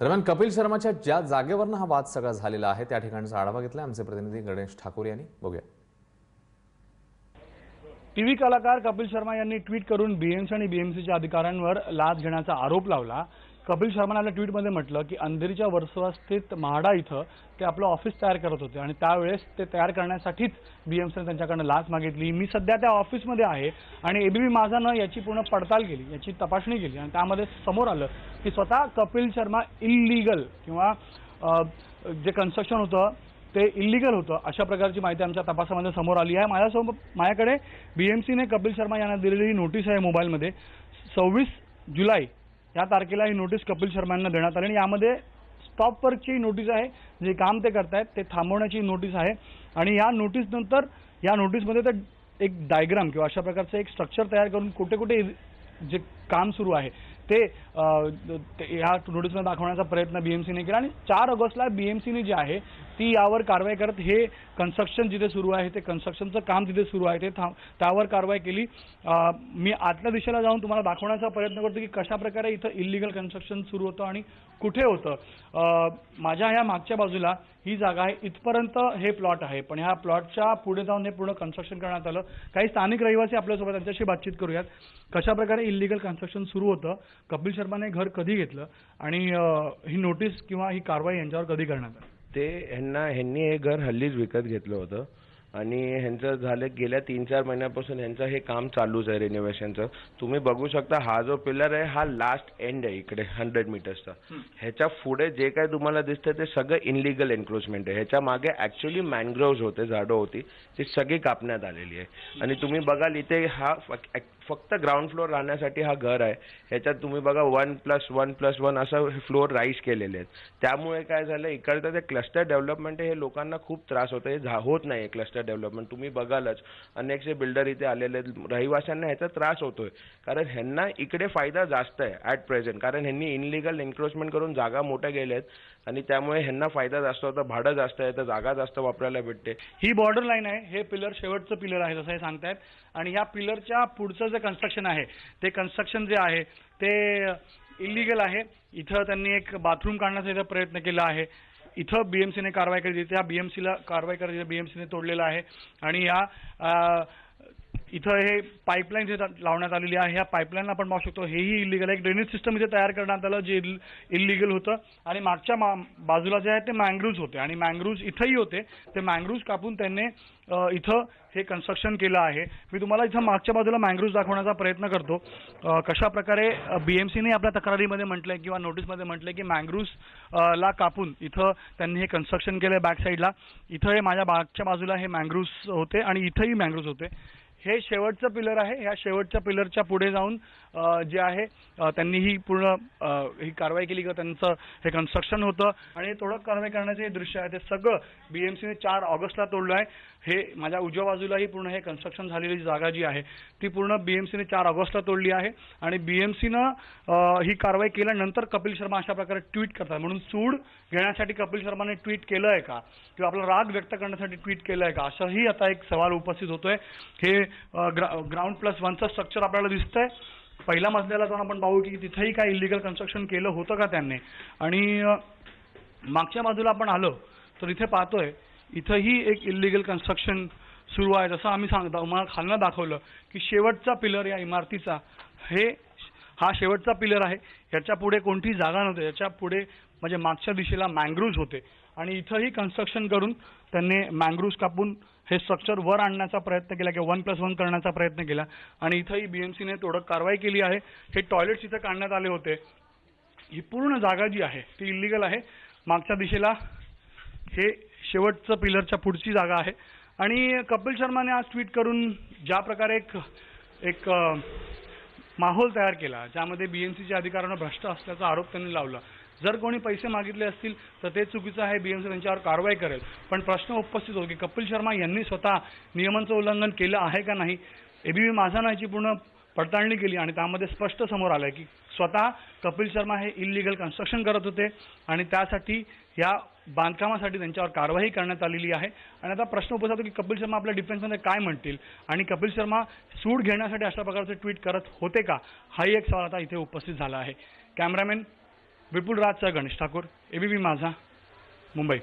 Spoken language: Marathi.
दरम्यान कपिल शर्माच्या ज्या जागेवरनं हा वाद सगळा झालेला आहे त्या ठिकाणचा आढावा घेतला आमचे प्रतिनिधी गणेश ठाकूर यांनी. बघूया. टीव्ही कलाकार कपिल शर्मा यांनी ट्विट करून बीएमसी आणि बीएमसीच्या अधिकाऱ्यांवर लाच घेण्याचा आरोप लावला. कपिल शर्माने आपल्या ट्विटमध्ये म्हटलं की अंधेरीच्या वर्सवास्थित म्हाडा इथं ते आपलं ऑफिस तयार करत होते आणि त्यावेळेस ते तयार करण्यासाठीच बीएमसीने त्यांच्याकडनं लाच मागितली. मी सध्या त्या ऑफिसमध्ये आहे आणि एबीबी माझानं याची पूर्ण पडताळ केली याची तपासणी केली आणि त्यामध्ये समोर आलं की स्वतः कपिल शर्मा इलिगल किंवा जे कन्स्ट्रक्शन होतं ते इलिगल होतं अशा प्रकारची माहिती आमच्या तपासामध्ये समोर आली आहे. माझ्यासोबत माझ्याकडे बीएमसीने कपिल शर्मा यांना दिलेली नोटीस आहे मोबाईलमध्ये. सव्वीस जुलै या तारखेला ही नोटीस कपिल शर्मा यांना देण्यात आली आणि यामध्ये स्टॉप वर्कची नोटीस आहे. जे काम ते करतायत ते थांबवण्याची नोटीस आहे. आणि या नोटीस नंतर या नोटीसमध्ये ते एक डायग्राम किंवा अशा प्रकारचं एक स्ट्रक्चर तयार करून कुठे कुठे जे काम सुरू आहे ते ते ह्या नोटीसमध्ये दाखवण्याचा प्रयत्न बीएमसीने केला. आणि चार ऑगस्टला बीएमसीने जे आहे ती यावर कारवाई करत हे कन्स्ट्रक्शन जिथे सुरू आहे ते कन्स्ट्रक्शनचं काम तिथे सुरू आहे ते थांब त्यावर कारवाई केली. मी आतल्या दिशेला जाऊन तुम्हाला दाखवण्याचा प्रयत्न करतो की कशा प्रकारे इथं इलिगल कन्स्ट्रक्शन सुरू होतं आणि कुठे होतं. माझ्या ह्या मागच्या बाजूला ही जागा आहे. इथपर्यंत हे प्लॉट आहे. पण ह्या प्लॉटच्या पुढे जाऊन हे पूर्ण कन्स्ट्रक्शन करण्यात आलं. काही स्थानिक रहिवासी आपल्यासोबत त्यांच्याशी बातचीत करूयात. कशा प्रकारे इलिगल कन्स्ट्रक्शन सुरू होतं कपिल शर्माने घर कधी घेतलं आणि ही नोटीस किंवा ही कारवाई यांच्यावर कधी करण्यात आली? ते ह्यांना ह्यांनी हे घर हल्लीच विकत घेतलं होतं. आणि ह्यांचं झालं गेल्या तीन चार महिन्यापासून ह्यांचं हे काम चालूच आहे रिनोव्हेशनचं तुम्ही बघू शकता हा जो पिलर आहे हा लास्ट एंड आहे इकडे हंड्रेड मीटर्सचा ह्याच्या पुढे जे काय तुम्हाला दिसतं ते सगळं इनलिगल एन्क्रोचमेंट आहे. ह्याच्या मागे ऍक्च्युली मॅनग्रोव्ह होते झाडं होती ती सगळी कापण्यात आलेली आहे. आणि तुम्ही बघाल इथे हा फक- फक्त ग्राउंड फ्लोअर राहण्यासाठी हा घर आहे. ह्याच्यात तुम्ही बघा one plus one plus one असं फ्लोअर राईज केलेले आहेत. त्यामुळे काय झालं इकडचं जे क्लस्टर डेव्हलपमेंट आहे हे लोकांना खूप त्रास होतो. हे होत नाही क्लस्टर डेव्हलपमेंट तुम्ही बघालच. अनेकशे बिल्डर इथे आलेले आहेत रहिवाशांना ह्याचा त्रास होतोय. कारण ह्यांना इकडे फायदा जास्त आहे ॲट प्रेझेंट कारण ह्यांनी इनलिगल एन्क्रोचमेंट करून जागा मोठ्या गेल्या आहेत आणि त्यामुळे ह्यांना फायदा जास्त होता भाडं जास्त आहे तर जागा जास्त वापरायला भेटते. ही बॉर्डर लाईन आहे. हे पिलर शेवटचं पिलर आहे जसं हे सांगतायत. आणि ह्या पिलरच्या पुढचं जे कन्स्ट्रक्शन आहे ते कन्स्ट्रक्शन जे आहे ते इलिगल आहे. इथं त्यांनी एक बाथरूम काढण्याचा प्रयत्न केला आहे. इथं बीएमसीने कारवाई केली. त्या बीएमसीला कारवाई करायची बीएमसीने तोडलेला आहे. आणि या इथं हे पाईपलाईन जे लावण्यात आलेली आहे ह्या पाईपलाईन आपण पाहू शकतो हेही इलिगल आहे. एक ड्रेनेज सिस्टम इथे तयार करण्यात आलं जे इलिगल होतं. आणि मागच्या मा बाजूला जे आहे ते मँग्रुव्ज होते. आणि मँग्रूव्ज इथंही होते. ते मँग्रूव्ज कापून त्यांनी इथं हे कन्स्ट्रक्शन केलं आहे. मी तुम्हाला इथं मागच्या बाजूला मँग्रुव्ज दाखवण्याचा प्रयत्न करतो. कशा प्रकारे बीएमसीने आपल्या तक्रारीमध्ये म्हटलंय किंवा नोटीसमध्ये म्हटलंय की मँग्रुव्ज ला कापून इथं त्यांनी हे कन्स्ट्रक्शन केलंय बॅक साईडला इथं हे माझ्या मागच्या बाजूला हे मँग्रुव्ज होते आणि इथंही मँग्रुव्ज होते. हे शेवटचं पिलर आहे. ह्या शेवटच्या पिलरच्या पुढे जाऊन जे आहे त्यांनी ही पूर्ण ही कारवाई केली किंवा त्यांचं हे कन्स्ट्रक्शन होतं. आणि हे कारवाई करण्याचे हे दृश्य आहे. ते सगळं बीएमसीने चार ऑगस्टला तोडलं आहे. हे माझ्या उजव्या बाजूलाही पूर्ण हे कन्स्ट्रक्शन झालेली जागा जी आहे ती पूर्ण बीएमसीने चार ऑगस्टला तोडली आहे. आणि बीएमसीनं ही कारवाई केल्यानंतर कपिल शर्मा अशा प्रकारे ट्विट करतात. म्हणून सूड घेण्यासाठी कपिल शर्माने ट्विट केलं आहे का? किंवा आपला राग व्यक्त करण्यासाठी ट्विट केलं आहे का? असंही आता एक सवाल उपस्थित होतोय. हे ग्राउंड प्लस वनचं स्ट्रक्चर आपल्याला दिसतंय. पहिल्या मजल्याला जाऊन आपण पाहू की तिथंही काय इलिगल कन्स्ट्रक्शन केलं होतं का त्यांनी? आणि मागच्या बाजूला आपण आलो तर इथे पाहतोय इथंही एक इलिगल कन्स्ट्रक्शन सुरू आहे. जसं आम्ही सांगतो मला खालनं दाखवलं की शेवटचा पिलर या इमारतीचा हे हा शेवटचा पिलर आहे. याच्यापुढे कोणतीही जागा नव्हती. याच्यापुढे म्हणजे मागच्या दिशेला मँग्रूव्ज होते. आणि इथंही कन्स्ट्रक्शन करून त्यांनी मँग्रूव्ज कापून हे स्ट्रक्चर वर आणण्याचा प्रयत्न केला किंवा वन प्लस वन करण्याचा प्रयत्न केला. आणि इथंही बीएमसीने थोडं कारवाई केली आहे. हे टॉयलेट्स इथं काढण्यात आले होते. ही पूर्ण जागा जी आहे ती इलिगल आहे. मागच्या दिशेला हे शेवटचं पिलरच्या पुढची जागा आहे. आणि कपिल शर्माने आज ट्विट करून ज्या प्रकारे एक एक माहोल तयार केला ज्यामध्ये बीएमसीच्या अधिकाऱ्यांना भ्रष्ट असल्याचा आरोप त्यांनी लावला. जर कोणी पैसे मागितले असतील तर ते चुकीचं आहे बीएमसी त्यांच्यावर कारवाई करेल. पण प्रश्न उपस्थित होतो की कपिल शर्मा यांनी स्वतः नियमांचं उल्लंघन केलं आहे का नाही एबीबी माझा नाहीची पूर्ण पडताळणी केली आणि त्यामध्ये स्पष्ट समोर आलं की स्वतः कपिल शर्मा हे इलिगल कन्स्ट्रक्शन करत होते आणि त्यासाठी या बांधकामासाठी त्यांच्यावर कारवाई करण्यात आलेली आहे. आणि आता प्रश्न उपस्थित की कपिल शर्मा आपल्या डिफेन्समध्ये काय म्हणतील आणि कपिल शर्मा सूट घेण्यासाठी अशा प्रकारचे ट्विट करत होते का? हाही एक सवाल आता इथे उपस्थित झाला आहे. कॅमेरामॅन विपुल राजचा गणेश ठाकूर एबीपी माझा मुंबई.